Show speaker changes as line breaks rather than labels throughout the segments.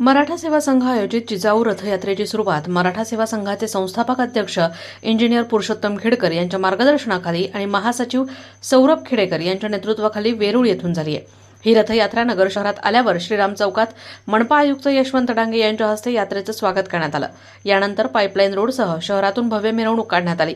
मराठा सेवा संघ आयोजित जिजाऊ रथयात्रेची सुरुवात मराठा सेवा संघाचे संस्थापक अध्यक्ष इंजिनियर पुरुषोत्तम खेडकर यांच्या मार्गदर्शनाखाली आणि महासचिव सौरभ खेडेकर यांच्या नेतृत्वाखाली वेरूळ येथून झाली आहे. ही रथयात्रा नगर शहरात आल्यावर श्रीराम चौकात मनपा आयुक्त यशवंत डांगे यांच्या हस्ते यात्रेचं स्वागत करण्यात आलं. यानंतर पाईपलाईन रोडसह शहरातून भव्य मिरवणूक काढण्यात आली.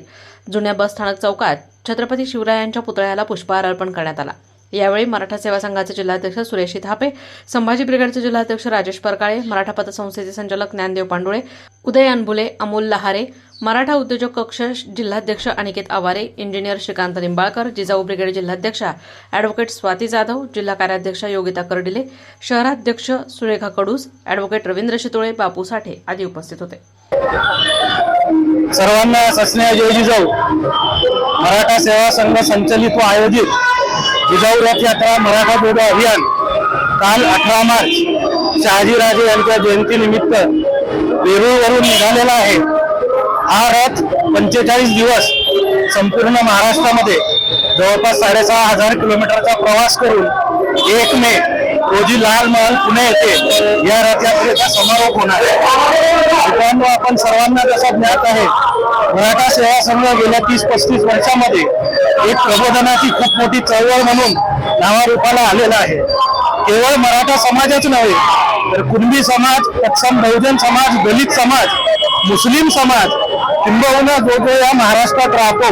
जुन्या बस स्थानक चौकात छत्रपती शिवरायांच्या पुतळ्याला पुष्पहार अर्पण करण्यात आला. यावेळी मराठा सेवा संघाचे जिल्हाध्यक्ष सुरेश थापे संभाजी ब्रिगेडचे जिल्हाध्यक्ष राजेश परकाळे मराठा पतसंस्थेचे संचालक ज्ञानदेव पांडुळे उदय अनबुले अमोल लहारे मराठा उद्योजक कक्ष जिल्हाध्यक्ष अनिकेत आवारे इंजिनियर श्रीकांत निंबाळकर जिजाऊ ब्रिगेड जिल्हाध्यक्षा अॅडव्होकेट स्वाती जाधव जिल्हा कार्याध्यक्ष योगिता कर्डिले शहराध्यक्ष सुरेखा कडूस अॅडव्होकेट रवींद्र शितोळे बापू साठे आदी उपस्थित होते.
सर्वांना सस्नेह जय जिजाऊ मराठा सेवा संघ संचलित व आयोजित जिजाऊ रथयात्रा मराठा जोडो अभियान काल अठरा मार्च शहाजीराजे यांच्या जयंतीनिमित्त वेरूळवरून निघालेला आहे. हा रथ पंचेचाळीस दिवस संपूर्ण महाराष्ट्रामध्ये जवळपास साडेसहा हजार किलोमीटरचा प्रवास करून एक मे रोजी लाल महाल पुणे येथे या रथयात्रेचा समारोप होणार मित्रांनो आपण सर्वांना जसं ज्ञात आहे मराठा सेवा संघ गेल्या तीस पस्तीस वर्षामध्ये एक प्रबोधनाची खूप मोठी चळवळ म्हणून नावारूपाला आलेला आहे. केवळ मराठा समाजच नव्हे तर कुणबी समाज तत्सम बहुजन समाज दलित समाज मुस्लिम समाज किंबहुना जो जो या महाराष्ट्रात राहतो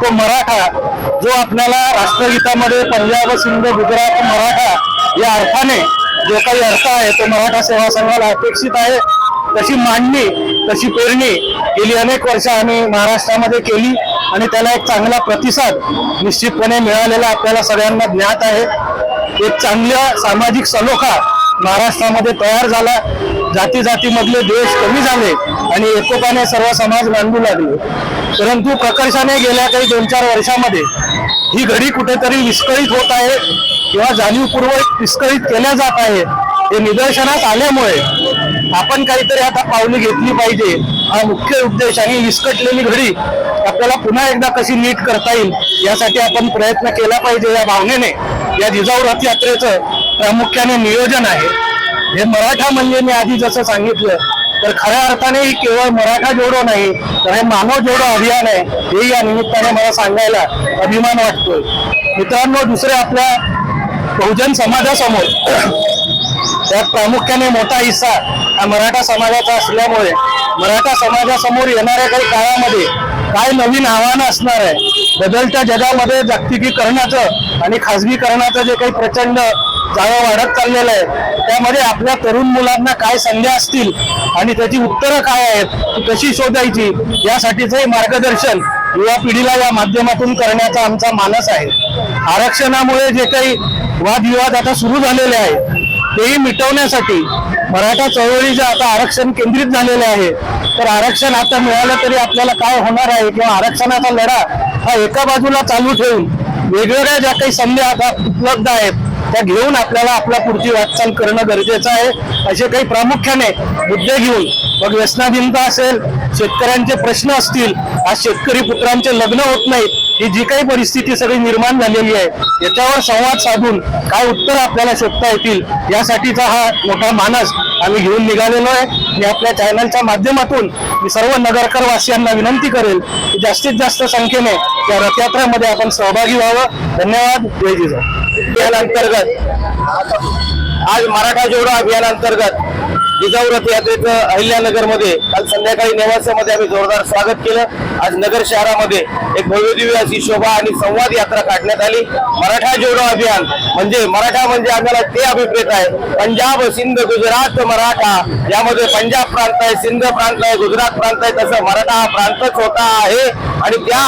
तो मराठा जो आपल्याला राष्ट्रगीतामध्ये पंजाब सिंध गुजरात मराठा या अर्थाने जो काही अर्थ आहे तो मराठा सेवा संघाला अपेक्षित आहे. तशी मांडणी तशी पेरणी गेली अनेक वर्ष आम्ही महाराष्ट्रामध्ये केली आणि त्याला एक चांगला प्रतिसाद निश्चितपणे मिळालेला आपल्याला सगळ्यांना ज्ञात आहे. एक चांगल्या सामाजिक सलोखा महाराष्ट्रामध्ये तयार झाला. जाती जातीमधले द्वेष कमी झाले आणि एकोपाने सर्व समाज मांडू लागले. परंतु प्रकर्षाने गेल्या काही दोन चार वर्षामध्ये ही घडी कुठेतरी विस्कळीत होत आहे किंवा जाणीवपूर्वक विस्कळीत केल्या जात आहे हे निदर्शनात आल्यामुळे आपण काहीतरी आता पावली घेतली पाहिजे. हा मुख्य उद्देश आणि विस्कटलेली घडी आपल्याला पुन्हा एकदा कशी नीट करता येईल यासाठी आपण प्रयत्न केला पाहिजे या भावनेने. या जिजाऊ रथ यात्रेचं प्रामुख्याने नियोजन आहे. हे मराठा म्हणजे मी आधी जसं सांगितलं तर खऱ्या अर्थाने ही केवळ मराठा जोडो नाही तर हे मानव जोडो अभियान आहे हे या निमित्ताने मला सांगायला अभिमान वाटतोय. मित्रांनो दुसरे आपल्या बहुजन समाजासमोर त्यात प्रामुख्याने मोठा हिस्सा हा मराठा समाजाचा असल्यामुळे मराठा समाजासमोर येणाऱ्या काही काळामध्ये काय नवीन आव्हानं असणार आहे? बदलत्या जगामध्ये जागतिकीकरणाचं आणि खाजगीकरणाचं जे काही प्रचंड जाळं वाढत चाललेलं आहे त्यामध्ये आपल्या तरुण मुलांना काय संध्या असतील आणि त्याची उत्तरं काय आहेत ती कशी शोधायची यासाठीचंही मार्गदर्शन युवा पिढीला या माध्यमातून करण्याचा आमचा मानस आहे. आरक्षणामुळे जे काही वादविवाद आता सुरू झालेले आहेत तेही मिटवण्यासाठी मराठा चळवळीचे आता आरक्षण केंद्रित झालेले आहे तर आरक्षण आता मिळालं तरी आपल्याला काय होणार आहे? किंवा आरक्षणाचा लढा हा एका बाजूला चालू ठेवून वेगवेगळ्या ज्या काही संधी आता उपलब्ध आहेत त्या घेऊन आपल्याला आपल्या पुढची वाटचाल करणं गरजेचं आहे. असे काही प्रामुख्याने मुद्दे घेऊन मग व्यसनाधीनता असेल शेतकऱ्यांचे प्रश्न असतील आज शेतकरी पुत्रांचे लग्न होत नाहीत ही जी काही परिस्थिती सगळी निर्माण झालेली आहे याच्यावर संवाद साधून काय उत्तर आपल्याला शोधता येतील यासाठीचा हा मोठा मानस आम्ही घेऊन निघालेलो आहे. मी आपल्या चॅनलच्या माध्यमातून मी सर्व नगरकर वासियांना विनंती करेल की जास्तीत जास्त संख्येने या रथयात्रामध्ये आपण सहभागी व्हावं. धन्यवाद. जय जिजाऊ. अभियानांतर्गत आज मराठा जोडो अभियानांतर्गत जिजाऊ रथ यात्रेचं अहिल्यानगरमध्ये काल संध्याकाळी नेवास्यामध्ये आम्ही जोरदार स्वागत केलं. आज नगर शहरामध्ये एक भव्यदिव्य अशी शोभा आणि संवाद यात्रा काढण्यात आली. मराठा जोडो अभियान म्हणजे मराठा म्हणजे आम्हाला ते अभिप्रेत आहे. पंजाब सिंध गुजरात मराठा यामध्ये पंजाब प्रांत आहे सिंध प्रांत आहे गुजरात प्रांत आहे तसं मराठा हा प्रांतच होता आहे. आणि त्या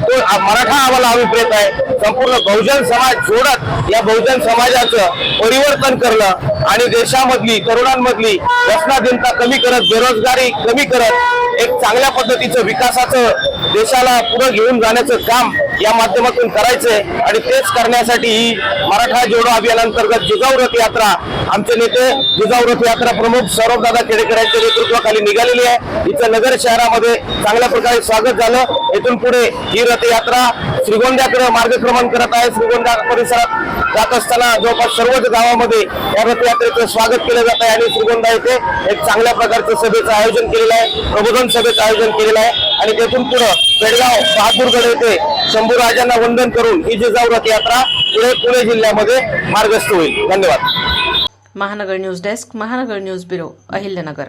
तो मराठा आम्हाला अभिप्रेत आहे. संपूर्ण बहुजन समाज जोडत या बहुजन समाजाचं परिवर्तन करणं आणि देशामधली तरुणांमधली व्यसनाधीनता कमी करत बेरोजगारी कमी करत एक चांगल्या पद्धतीचं विकासाचं देशाला पुढे घेऊन जाण्याचं काम
या माध्यमातून करायचंय आणि तेच करण्यासाठी ही मराठा जोडो अभियानांतर्गत जिजाऊ रथ यात्रा आमचे नेते जिजाऊ रथ यात्रा प्रमुख सौरभदादा खेडेकर यांच्या नेतृत्वाखाली निघालेली आहे. इथं नगर शहरामध्ये चांगल्या प्रकारे स्वागत झालं. येथून पुढे ही रथयात्रा श्रीगोंद्याकडे मार्गक्रमण करत आहे. श्रीगोंदा परिसरात जात असताना जवळपास सर्वच गावामध्ये या रथयात्रेचं स्वागत केलं जात आहे आणि श्रीगोंदा येथे एक चांगल्या प्रकारचं सभेचं आयोजन केलेलं आहे. प्रबोधन सभेचं आयोजन केलेलं आहे. आणि तेथून पुढे बेडगाव बहादूरगड येथे शंभू राजांना वंदन करून ही जिजाऊ रथयात्रा पुढे पुणे जिल्ह्यामध्ये मार्गस्थ होईल. धन्यवाद.
Mahanagar news desk Mahanagar news bureau Ahilyanagar.